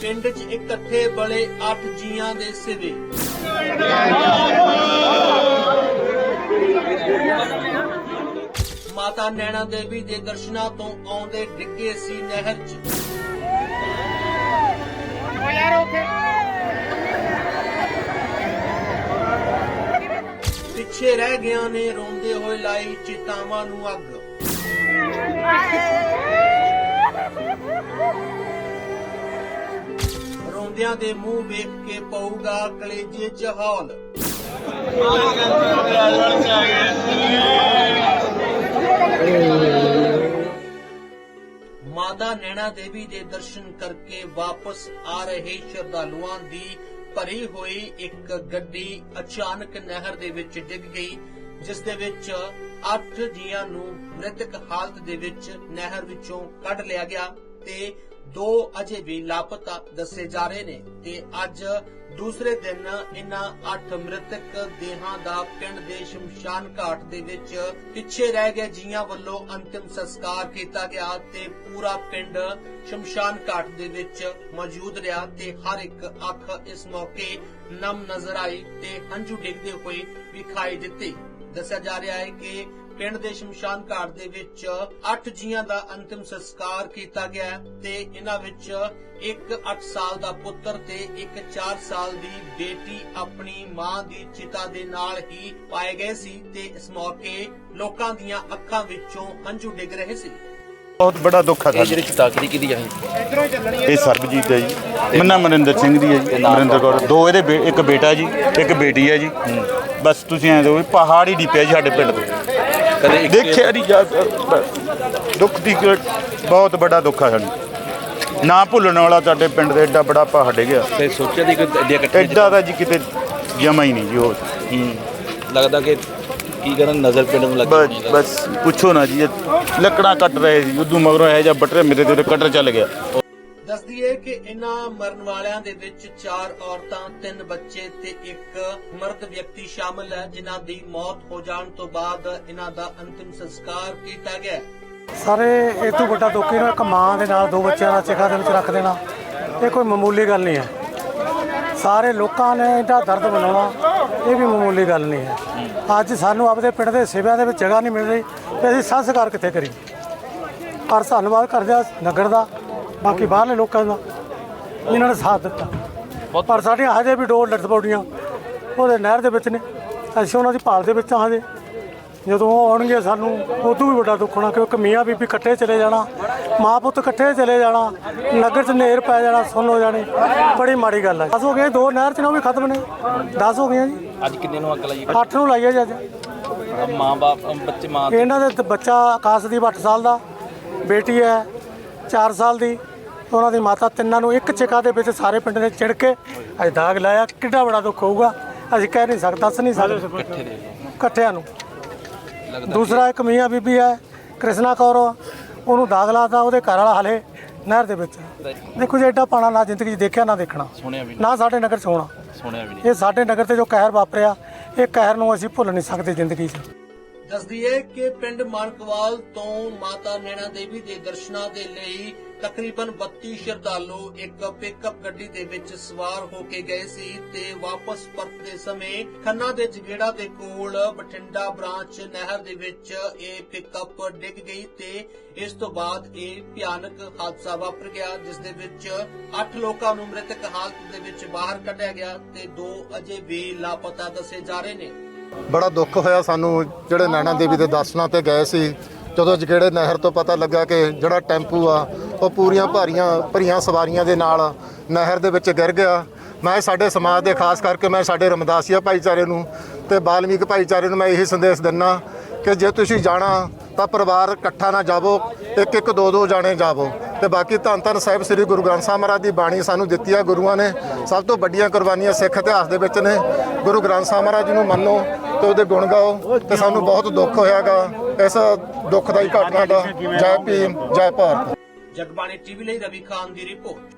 ਪਿੰਡ 'ਚ ਇਕੱਠੇ ਬਲੇ 8 ਜੀਆਂ ਦੇ ਸਿਰੇ ਮਾਤਾ ਨੈਣਾ ਦੇਵੀ ਦੇ ਦਰਸ਼ਨਾਂ ਤੋਂ ਆਉਂਦੇ ਡਿੱਗੇ ਸੀ ਨਹਿਰ 'ਚ। ਪਿੱਛੇ ਰਹਿ ਗਿਆ ਨੇ, ਰੋਂਦੇ ਹੋਏ ਲਾਈ ਚਿਤਾਵਾਂ ਨੂੰ ਅੱਗ। ਰੋਂਦਿਆਂ ਦੇ ਮੂੰਹ ਵੇਖ ਕੇ ਪਊਗਾ ਕਲੇਜੇ 'ਚ ਹੌਲ। ਮਾਤਾ ਨੈਣਾ ਦੇਵੀ ਦੇ ਦਰਸ਼ਨ ਕਰਕੇ ਵਾਪਸ ਆ ਰਹੇ ਸ਼ਰਧਾਲੂਆਂ ਦੀ ਭਰੀ ਹੋਈ ਇੱਕ ਗੱਡੀ ਅਚਾਨਕ ਨਹਿਰ ਦੇ ਵਿੱਚ ਡਿੱਗ ਗਈ, ਜਿਸ ਦੇ ਵਿੱਚ 8 ਜੀਆਂ ਨੂੰ ਮ੍ਰਿਤਕ ਹਾਲਤ ਦੇ ਵਿੱਚ ਨਹਿਰ ਵਿੱਚੋਂ ਕੱਢ ਲਿਆ ਗਿਆ ਤੇ ਦੋ ਅਜੇ ਵੀ ਲਾਪਤਾ ਦੱਸੇ ਜਾ ਰਹੇ ਨੇ ਤੇ ਅੱਜ ਦੂਸਰੇ ਦਿਨ ਇਹਨਾਂ 8 ਮ੍ਰਿਤਕ ਦੇਹਾਂ ਦਾ ਪਿੰਡ ਦੇ ਸ਼ਮਸ਼ਾਨ ਘਾਟ ਦੇ ਵਿੱਚ ਪਿੱਛੇ ਰਹਿ ਗਏ ਜੀਆਂ ਵੱਲੋਂ ਅੰਤਿਮ ਸੰਸਕਾਰ ਕੀਤਾ ਗਿਆ ਤੇ ਪੂਰਾ ਪਿੰਡ ਸ਼ਮਸ਼ਾਨ ਘਾਟ ਦੇ ਵਿੱਚ ਮੌਜੂਦ ਰਿਹਾ ਤੇ ਹਰ ਇੱਕ ਅੱਖ ਇਸ ਮੌਕੇ ਨਮ ਨਜ਼ਰ ਆਈ ਤੇ ਹੰਝੂ ਡਿੱਗਦੇ ਹੋਏ ਵਿਖਾਈ ਦਿੱਤੇ। ਦੱਸਿਆ ਜਾ ਰਿਹਾ ਹੈ ਕਿ ਪਿੰਡ ਦੇ ਸ਼ਮਸ਼ਾਨ ਘਾਟ ਦੇ ਵਿੱਚ 8 ਜੀਆਂ ਦਾ ਅੰਤਿਮ ਸੰਸਕਾਰ ਕੀਤਾ ਗਿਆ ਤੇ ਇਹਨਾਂ ਵਿੱਚ ਇੱਕ 8 ਸਾਲ ਦਾ ਪੁੱਤਰ ਤੇ ਇੱਕ 4 ਸਾਲ ਦੀ ਬੇਟੀ ਆਪਣੀ ਮਾਂ ਦੀ ਚਿਤਾ ਦੇ ਨਾਲ ਹੀ ਪਾਏ ਗਏ ਸੀ ਤੇ ਇਸ ਮੌਕੇ ਲੋਕਾਂ ਦੀਆਂ ਅੱਖਾਂ ਵਿੱਚੋਂ ਹੰਝੂ ਡਿੱਗ ਰਹੇ ਸੀ। ਬਹੁਤ ਬੜਾ ਦੁੱਖ ਹੈ ਇਹ ਜਿਹੜੀ ਚਿਤਾਕਰੀ ਕਿਹਦੀ ਆ ਇਹ ਸਰਬਜੀਤ ਹੈ ਜੀ ਮੰਨਾ ਮਨਿੰਦਰ ਸਿੰਘ ਦੀ ਹੈ ਜੀ ਮਨਿੰਦਰ ਕੌਰ। ਦੋ ਇਹਦੇ ਇੱਕ ਬੇਟਾ ਜੀ ਇੱਕ ਬੇਟੀ ਹੈ ਜੀ। ਬਸ ਤੁਸੀਂ ਐਂ ਵੀ ਪਹਾੜ ਹੀ ਡਿੱਪਿਆ ਜੀ ਸਾਡੇ ਪਿੰਡ ਤੇ। ਕਦੇ ਦੇਖਿਆ ਨਹੀਂ ਜਾ ਦੁੱਖ ਦੀ ਬਹੁਤ ਵੱਡਾ ਦੁੱਖ ਹੈ ਸਾਨੂੰ। ਨਾ ਭੁੱਲਣ ਵਾਲਾ ਸਾਡੇ ਪਿੰਡ ਦੇ ਐਡਾ ਬੜਾ ਪਹਾੜ ਡਿੱਗਿਆ ਤੇ ਸੋਚਿਆ ਦੀ ਕੋਈ ਐਡਾ ਦਾ ਜੀ ਕਿਤੇ ਜਮਾ ਹੀ ਨਹੀਂ ਜੀ ਉਹ। ਹੂੰ। ਲੱਗਦਾ ਕਿ ਕੀ ਕਰਨ ਨਜ਼ਰ ਪਿੰਡ ਨੂੰ ਲੱਗ ਬਸ ਬਸ ਪੁੱਛੋ ਨਾ ਜੀ ਇਹ ਲੱਕੜਾਂ ਕੱਟ ਰਹੇ ਸੀ ਉਦੋਂ ਮਗਰੋਂ ਇਹ ਜਾਂ ਬਟਰੇ ਮੇਰੇ ਤੇ ਕਟਰ ਚੱਲ ਗਿਆ। ਦੱਸਦੀ ਹੈ ਕਿ ਇਹਨਾਂ ਮਰਨ ਵਾਲਿਆਂ ਦੇ ਵਿੱਚ ਚਾਰ ਔਰਤਾਂ ਤਿੰਨ ਬੱਚੇ ਤੇ ਇੱਕ ਮਰਦ ਵਿਅਕਤੀ ਸ਼ਾਮਲ ਹੈ ਜਿਨ੍ਹਾਂ ਦੀ ਮੌਤ ਹੋ ਜਾਣ ਤੋਂ ਬਾਅਦ ਇਹਨਾਂ ਦਾ ਅੰਤਿਮ ਸੰਸਕਾਰ ਕੀਤਾ ਗਿਆ। ਸਾਰੇ ਇਹ ਤੋਂ ਵੱਡਾ ਦੁੱਖ ਇਹਨਾਂ ਇੱਕ ਮਾਂ ਦੇ ਨਾਲ ਦੋ ਬੱਚਿਆਂ ਦਾ ਚਿਖਾ ਦੇ ਵਿੱਚ ਰੱਖ ਦੇਣਾ ਇਹ ਕੋਈ ਮਾਮੂਲੀ ਗੱਲ ਨਹੀਂ ਹੈ। ਸਾਰੇ ਲੋਕਾਂ ਨੇ ਇਹਦਾ ਦਰਦ ਮਨਾਉਣਾ ਇਹ ਵੀ ਮਾਮੂਲੀ ਗੱਲ ਨਹੀਂ ਹੈ। ਅੱਜ ਸਾਨੂੰ ਆਪਦੇ ਪਿੰਡ ਦੇ ਸੇਵਿਆਂ ਦੇ ਵਿੱਚ ਜਗ੍ਹਾ ਨਹੀਂ ਮਿਲ ਰਹੀ ਤੇ ਅਸੀਂ ਸੰਸਕਾਰ ਕਿੱਥੇ ਕਰੀਏ? ਪਰ ਧੰਨਵਾਦ ਕਰਦੇ ਹਾਂ ਨਗਰ ਦਾ, ਬਾਕੀ ਬਾਹਰਲੇ ਲੋਕਾਂ ਦਾ ਇਹਨਾਂ ਨੇ ਸਾਥ ਦਿੱਤਾ। ਪਰ ਸਾਡੀਆਂ ਹਜੇ ਵੀ ਦੋ ਲੱਟ ਬੋਡੀਆਂ ਉਹਦੇ ਨਹਿਰ ਦੇ ਵਿੱਚ ਨੇ। ਅਸੀਂ ਉਹਨਾਂ ਦੀ ਭਾਲ ਦੇ ਵਿੱਚ ਹਾਂ ਹਜੇ। ਜਦੋਂ ਉਹ ਆਉਣਗੇ ਸਾਨੂੰ ਉਦੋਂ ਵੀ ਵੱਡਾ ਦੁੱਖ ਹੋਣਾ ਕਿਉਂਕਿ ਮੀਆਂ ਬੀਬੀ ਇਕੱਠੇ ਚਲੇ ਜਾਣਾ ਮਾਂ ਪੁੱਤ ਇਕੱਠੇ ਚਲੇ ਜਾਣਾ ਨਗਰ 'ਚ ਨੇਰ ਪੈ ਜਾਣਾ ਸੁੰਨ ਹੋ ਜਾਣੀ ਬੜੀ ਮਾੜੀ ਗੱਲ ਹੈ। 10 ਹੋ ਗਏ ਦੋ ਨਹਿਰ 'ਚ ਨੇ ਉਹ ਵੀ ਖਤਮ ਨੇ। 10 ਹੋ ਗਈਆਂ ਜੀ। ਅੱਜ ਕਿੰਨੇ ਨੂੰ ਅੱਗ ਲਾਈ 8 ਨੂੰ ਲਾਈਏ ਜੀ ਅੱਜ। ਮਾਂ ਬਾਪ ਬੱਚੇ ਮਾਂ ਇਹਨਾਂ ਦੇ ਬੱਚਾ ਆਕਾਸ਼ਦੀਪ 8 ਸਾਲ ਦਾ ਬੇਟੀ ਹੈ 4 ਸਾਲ ਦੀ ਉਹਨਾਂ ਦੀ ਮਾਤਾ ਤਿੰਨਾਂ ਨੂੰ ਇੱਕ ਚਿਕਾ ਦੇ ਵਿੱਚ ਸਾਰੇ ਪਿੰਡ ਨੇ ਚਿੜ ਕੇ ਅੱਜ ਦਾਗ ਲਾਇਆ। ਕਿੱਡਾ ਬੜਾ ਦੁੱਖ ਹੋਊਗਾ। ਅਸੀਂ ਕਹਿ ਨਹੀਂ ਸਕਦੇ ਦੱਸ ਨਹੀਂ ਸਕਦੇ। ਇਕੱਠੇ ਦੇ ਇਕੱਠਿਆਂ ਨੂੰ। ਦੂਸਰਾ ਇੱਕ ਮੀਆਂ ਬੀਬੀ ਹੈ ਕ੍ਰਿਸ਼ਨਾ ਕੌਰ ਉਹਨੂੰ ਦਾਗ ਲਾਤਾ ਉਹਦੇ ਘਰ ਵਾਲਾ ਹਲੇ ਨਹਿਰ ਦੇ ਵਿੱਚ। ਦੇਖੋ ਜੀ ਐਡਾ ਪਾਣਾ ਨਾ ਜ਼ਿੰਦਗੀ 'ਚ ਦੇਖਿਆ ਨਾ ਦੇਖਣਾ। ਸੁਣਿਆ ਵੀ ਨਹੀਂ। ਨਾ ਸਾਡੇ ਨਗਰ 'ਚ ਹੋਣਾ। ਸੁਣਿਆ ਵੀ ਨਹੀਂ। ਇਹ ਸਾਡੇ ਨਗਰ ਤੇ ਜੋ ਕਹਿਰ ਵਾਪਰਿਆ ਇਹ ਕਹਿਰ ਨੂੰ ਅਸੀਂ ਭੁੱਲ ਨਹੀਂ ਸਕਦੇ ਜ਼ਿੰਦਗੀ 'ਚ। ਦੱਸਦੀ ਹੈ ਕਿ ਪਿੰਡ ਮਾਨਕਵਾਲ ਤੋਂ ਮਾਤਾ ਨੈਣਾ ਦੇਵੀ ਦੇ ਦਰਸ਼ਨਾਂ ਦੇ ਲਈ ਤਕਰੀਬਨ 32 ਸ਼ਰਧਾਲੂ ਇੱਕ ਪਿਕਅਪ ਗੱਡੀ ਦੇ ਵਿੱਚ ਸਵਾਰ ਹੋ ਕੇ ਗਏ ਸੀ ਤੇ ਵਾਪਸ ਪਰਤਦੇ ਸਮੇਂ ਖੰਨਾ ਦੇ ਜਗੇੜਾ ਦੇ ਕੋਲ ਬਠਿੰਡਾ ਬ੍ਰਾਂਚ ਨਹਿਰ ਦੇ ਵਿੱਚ ਇਹ ਪਿਕਅਪ ਡਿੱਗ ਗਈ ਤੇ ਇਸ ਤੋਂ ਬਾਅਦ ਇਹ ਭਿਆਨਕ ਹਾਦਸਾ ਵਾਪਰ ਗਿਆ, ਜਿਸ ਦੇ ਵਿੱਚ 8 ਲੋਕਾਂ ਨੂੰ ਮ੍ਰਿਤਕ ਹਾਲਤ ਦੇ ਵਿੱਚ ਬਾਹਰ ਕੱਢਿਆ ਗਿਆ ਤੇ ਦੋ ਅਜੇ ਵੀ ਲਾਪਤਾ ਦੱਸੇ ਜਾ ਰਹੇ ਨੇ। ਬੜਾ ਦੁੱਖ ਹੋਇਆ ਸਾਨੂੰ ਜਿਹੜੇ ਨੈਣਾ ਦੇਵੀ ਦੇ ਦਰਸ਼ਨਾਂ ਤੇ ਗਏ ਸੀ। ਜਦੋਂ ਜਗੇੜੇ ਨਹਿਰ ਤੋਂ ਪਤਾ ਲੱਗਾ ਕਿ ਜਿਹੜਾ ਟੈਂਪੂ ਆ ਉਹ ਪੂਰੀਆਂ ਭਾਰੀਆਂ ਭਰੀਆਂ ਸਵਾਰੀਆਂ ਦੇ ਨਾਲ ਨਹਿਰ ਦੇ ਵਿੱਚ ਗਿਰ ਗਿਆ। ਮੈਂ ਸਾਡੇ ਸਮਾਜ ਦੇ ਖਾਸ ਕਰਕੇ ਮੈਂ ਸਾਡੇ ਰਮਦਾਸੀਆ ਭਾਈਚਾਰੇ ਨੂੰ ਤੇ ਬਾਲਮੀਕ ਭਾਈਚਾਰੇ ਨੂੰ ਮੈਂ ਇਹੀ ਸੰਦੇਸ਼ ਦਿੰਨਾ ਕਿ ਜੇ ਤੁਸੀਂ ਜਾਣਾ ਤਾਂ ਪਰਿਵਾਰ ਇਕੱਠਾ ਨਾ ਜਾਵੋ ਇੱਕ ਇੱਕ ਦੋ ਦੋ ਜਾਣੇ ਜਾਵੋ। ਤੇ ਬਾਕੀ ਧੰਨ ਧੰਨ ਸਾਹਿਬ ਸ੍ਰੀ ਗੁਰੂ ਗ੍ਰੰਥ ਸਾਹਿਬ ਮਹਾਰਾਜ ਦੀ ਬਾਣੀ ਸਾਨੂੰ ਦਿੱਤੀ ਆ ਗੁਰੂਆਂ ਨੇ। ਸਭ ਤੋਂ ਵੱਡੀਆਂ ਕੁਰਬਾਨੀਆਂ ਸਿੱਖ ਇਤਿਹਾਸ ਦੇ ਵਿੱਚ ਨੇ। ਗੁਰੂ ਗ੍ਰੰਥ ਸਾਹਿਬ ਮਹਾਰਾਜ ਜੀ ਨੂੰ ਮੰਨੋ। ਤੇ ਉਹਦੇ ਗੁਣ ਗਾਓ ਤੇ ਸਾਨੂੰ ਬਹੁਤ ਦੁੱਖ ਹੋਇਆਗਾ। ਇਸ ਦੁੱਖਦਾਈ ਘਟਨਾ ਦਾ ਜੈ ਭੀਮ, ਜੈ ਭਾਰਤ। ਜਗਬਾਣੀ ਟੀਵੀ ਲਈ ਰਵੀ ਖਾਨ ਦੀ ਰਿਪੋਰਟ।